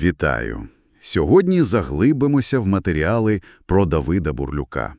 Вітаю! Сьогодні заглибимося в матеріали про Давида Бурлюка.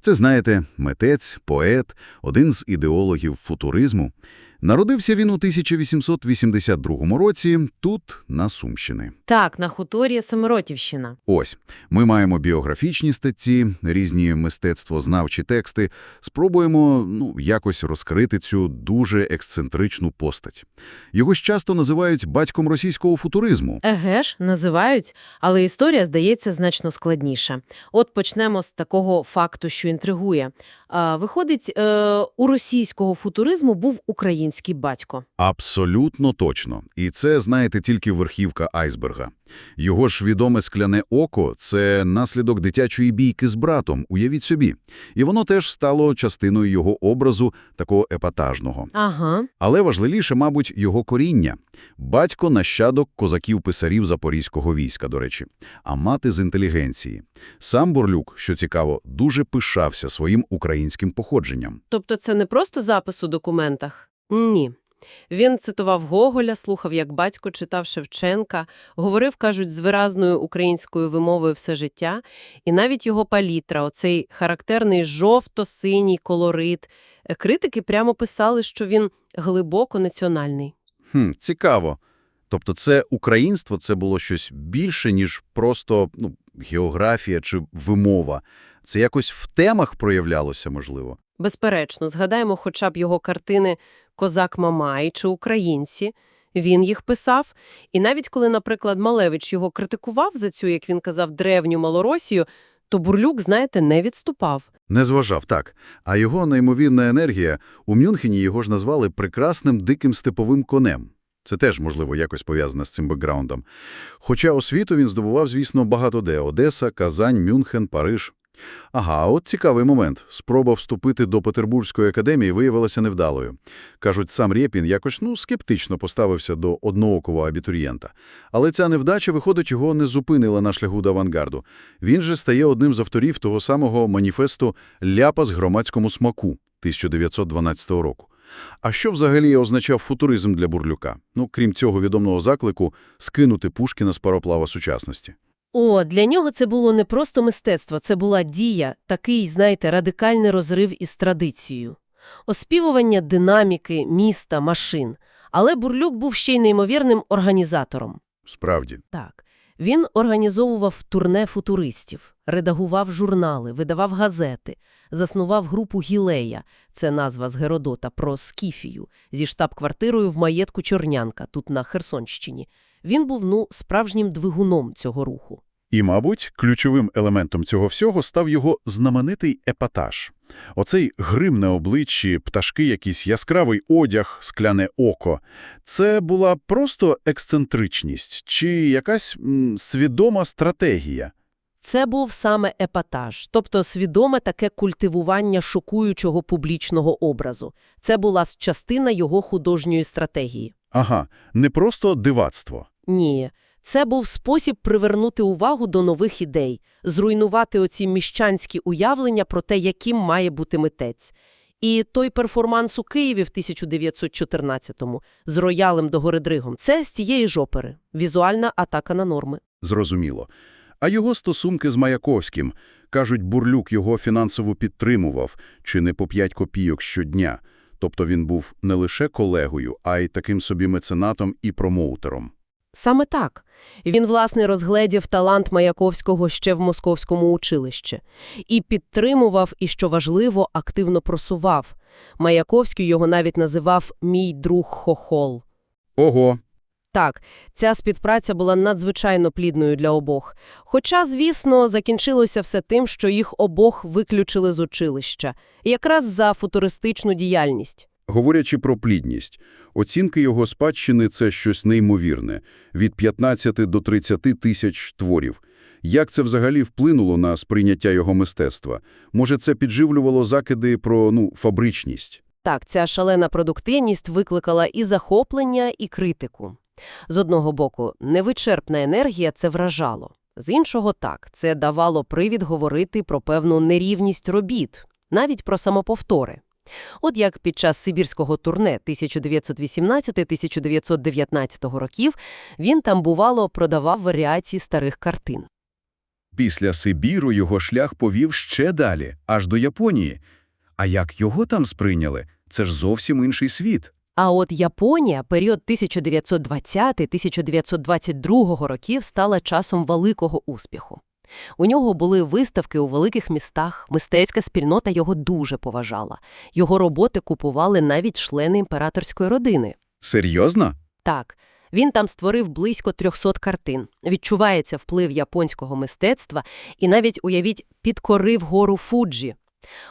Це, знаєте, митець, поет, один з ідеологів футуризму. Народився він у 1882 році тут, на Сумщини. Так, на хуторі Семиротівщина. Ось, ми маємо біографічні статті, різні мистецтвознавчі тексти. Спробуємо, ну, якось розкрити цю дуже ексцентричну постать. Його ж часто називають батьком російського футуризму. Еге ж, називають, але історія здається значно складніша. От почнемо з такого факту, що інтригує. Виходить, е, у російського футуризму був український батько. Абсолютно точно. І це, знаєте, тільки верхівка айсберга. Його ж відоме скляне око – це наслідок дитячої бійки з братом, уявіть собі. І воно теж стало частиною його образу, такого епатажного. Ага. Але важливіше, мабуть, його коріння. Батько – нащадок козаків-писарів Запорізького війська, до речі, а мати з інтелігенції. Сам Бурлюк, що цікаво, дуже пишався своїм українським походженням. Тобто це не просто запис у документах? Ні. Він цитував Гоголя, слухав, як батько читав Шевченка, говорив, кажуть, з виразною українською вимовою все життя, і навіть його палітра, оцей характерний жовто-синій колорит. Е, Критики прямо писали, що він глибоко національний. Хм, цікаво. Тобто це українство – це було щось більше, ніж просто ну, географія чи вимова. Це якось в темах проявлялося, можливо. Безперечно, згадаємо хоча б його картини «Козак Мамай» чи «Українці». Він їх писав. І навіть коли, наприклад, Малевич його критикував за цю, як він казав, древню Малоросію, то Бурлюк, знаєте, не відступав. Не зважав, так. А його неймовірна енергія, у Мюнхені його ж назвали прекрасним диким степовим конем. Це теж, можливо, якось пов'язане з цим бекграундом. Хоча освіту він здобував, звісно, багато де – Одеса, Казань, Мюнхен, Париж. Ага, от цікавий момент. Спроба вступити до Петербурзької академії виявилася невдалою. Кажуть, сам Рєпін якось, ну, скептично поставився до одноокого абітурієнта. Але ця невдача, виходить, його не зупинила на шляху до авангарду. Він же стає одним з авторів того самого маніфесту «Ляпас громадському смаку» 1912 року. А що взагалі означав футуризм для Бурлюка? Ну, крім цього відомого заклику скинути Пушкіна з пароплава сучасності. О, для нього це було не просто мистецтво, це була дія, такий, знаєте, радикальний розрив із традицією. Оспівування динаміки, міста, машин. Але Бурлюк був ще й неймовірним організатором. Справді. Так, він організовував турне футуристів, редагував журнали, видавав газети, заснував групу «Гілея» – це назва з Геродота про Скіфію, зі штаб-квартирою в маєтку Чорнянка, тут на Херсонщині. Він був, ну, справжнім двигуном цього руху. І, мабуть, ключовим елементом цього всього став його знаменитий епатаж. Оцей грим на обличчі, пташки, якийсь яскравий одяг, скляне око. Це була просто ексцентричність чи якась м, свідома стратегія. Це був саме епатаж, тобто свідоме таке культивування шокуючого публічного образу. Це була частина його художньої стратегії. Ага, не просто дивацтво. Ні, це був спосіб привернути увагу до нових ідей, зруйнувати оці міщанські уявлення про те, яким має бути митець. І той перформанс у Києві в 1914-му з роялем до Горедригом – це з цієї ж опери – візуальна атака на норми. Зрозуміло. А його стосунки з Маяковським, кажуть, Бурлюк його фінансово підтримував, чи не по 5 копійок щодня. Тобто він був не лише колегою, а й таким собі меценатом і промоутером. Саме так. Він, власне, розгледів талант Маяковського ще в Московському училищі. І підтримував, і, що важливо, активно просував. Маяковський його навіть називав «мій друг Хохол». Ого! Так, ця співпраця була надзвичайно плідною для обох. Хоча, звісно, закінчилося все тим, що їх обох виключили з училища. Якраз за футуристичну діяльність. Говорячи про плідність, оцінки його спадщини – це щось неймовірне – від 15 до 30 тисяч творів. Як це взагалі вплинуло на сприйняття його мистецтва? Може, це підживлювало закиди про, ну, фабричність? Так, ця шалена продуктивність викликала і захоплення, і критику. З одного боку, невичерпна енергія – це вражало. З іншого – так, це давало привід говорити про певну нерівність робіт, навіть про самоповтори. От як під час сибірського турне 1918-1919 років він там, бувало, продавав варіації старих картин. Після Сибіру його шлях повів ще далі, аж до Японії. А як його там сприйняли? Це ж зовсім інший світ. А от Японія, період 1920-1922 років, стала часом великого успіху. У нього були виставки у великих містах, мистецька спільнота його дуже поважала. Його роботи купували навіть члени імператорської родини. Серйозно? Так, він там створив близько 300 картин. Відчувається вплив японського мистецтва і навіть, уявіть, підкорив гору Фуджі.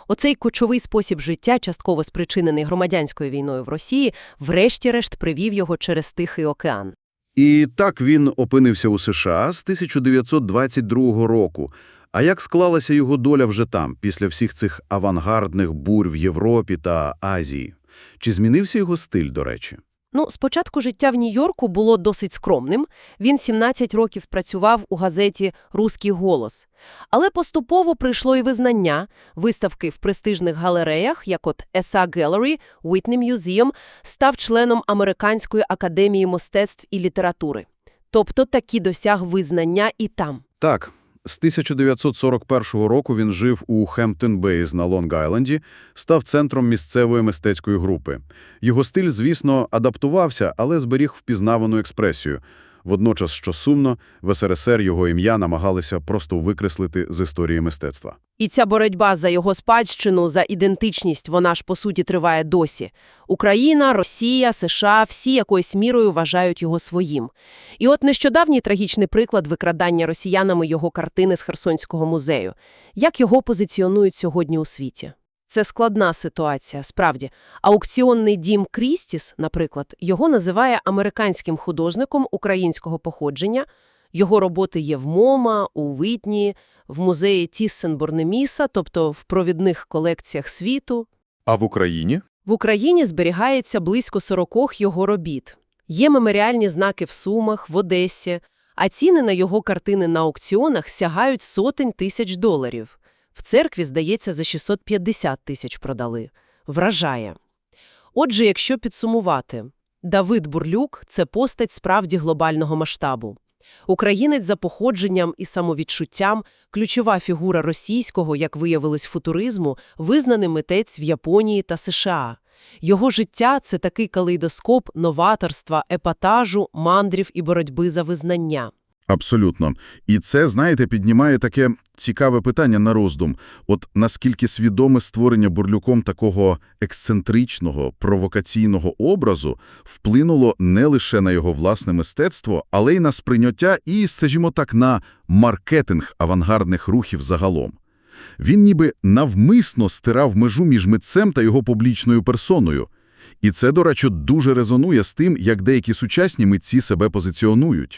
Оцей кочовий спосіб життя, частково спричинений громадянською війною в Росії, врешті-решт привів його через Тихий океан. І так він опинився у США з 1922 року. А як склалася його доля вже там, після всіх цих авангардних бурь в Європі та Азії? Чи змінився його стиль, до речі? Ну, спочатку життя в Нью-Йорку було досить скромним. Він 17 років працював у газеті «Руський голос». Але поступово прийшло і визнання. Виставки в престижних галереях, як от ESA Gallery, Whitney Museum, став членом Американської академії мистецтв і літератури. Тобто таки досяг визнання і там. Так, з 1941 року він жив у Хемптон-Бейз на Лонг-Айленді, став центром місцевої мистецької групи. Його стиль, звісно, адаптувався, але зберіг впізнавану експресію. Водночас, що сумно, в СРСР його ім'я намагалися просто викреслити з історії мистецтва. І ця боротьба за його спадщину, за ідентичність, вона ж, по суті, триває досі. Україна, Росія, США – всі якоюсь мірою вважають його своїм. І от нещодавній трагічний приклад викрадання росіянами його картини з Херсонського музею. Як його позиціонують сьогодні у світі? Це складна ситуація, справді. Аукціонний дім Крістіс, наприклад, його називає американським художником українського походження. Його роботи є в МОМА, у Витні, в музеї Тіссен-Борнеміса, тобто в провідних колекціях світу. А в Україні? В Україні зберігається близько 40 його робіт. Є меморіальні знаки в Сумах, в Одесі, а ціни на його картини на аукціонах сягають сотень тисяч доларів. В церкві, здається, за 650 тисяч продали. Вражає. Отже, якщо підсумувати, Давид Бурлюк – це постать справді глобального масштабу. Українець за походженням і самовідчуттям, ключова фігура російського, як виявилось, футуризму, визнаний митець в Японії та США. Його життя – це такий калейдоскоп новаторства, епатажу, мандрів і боротьби за визнання. Абсолютно. І це, знаєте, піднімає таке цікаве питання на роздум. От наскільки свідоме створення Бурлюком такого ексцентричного, провокаційного образу вплинуло не лише на його власне мистецтво, але й на сприйняття і, скажімо так, на маркетинг авангардних рухів загалом. Він ніби навмисно стирав межу між митцем та його публічною персоною. І це, до речі, дуже резонує з тим, як деякі сучасні митці себе позиціонують.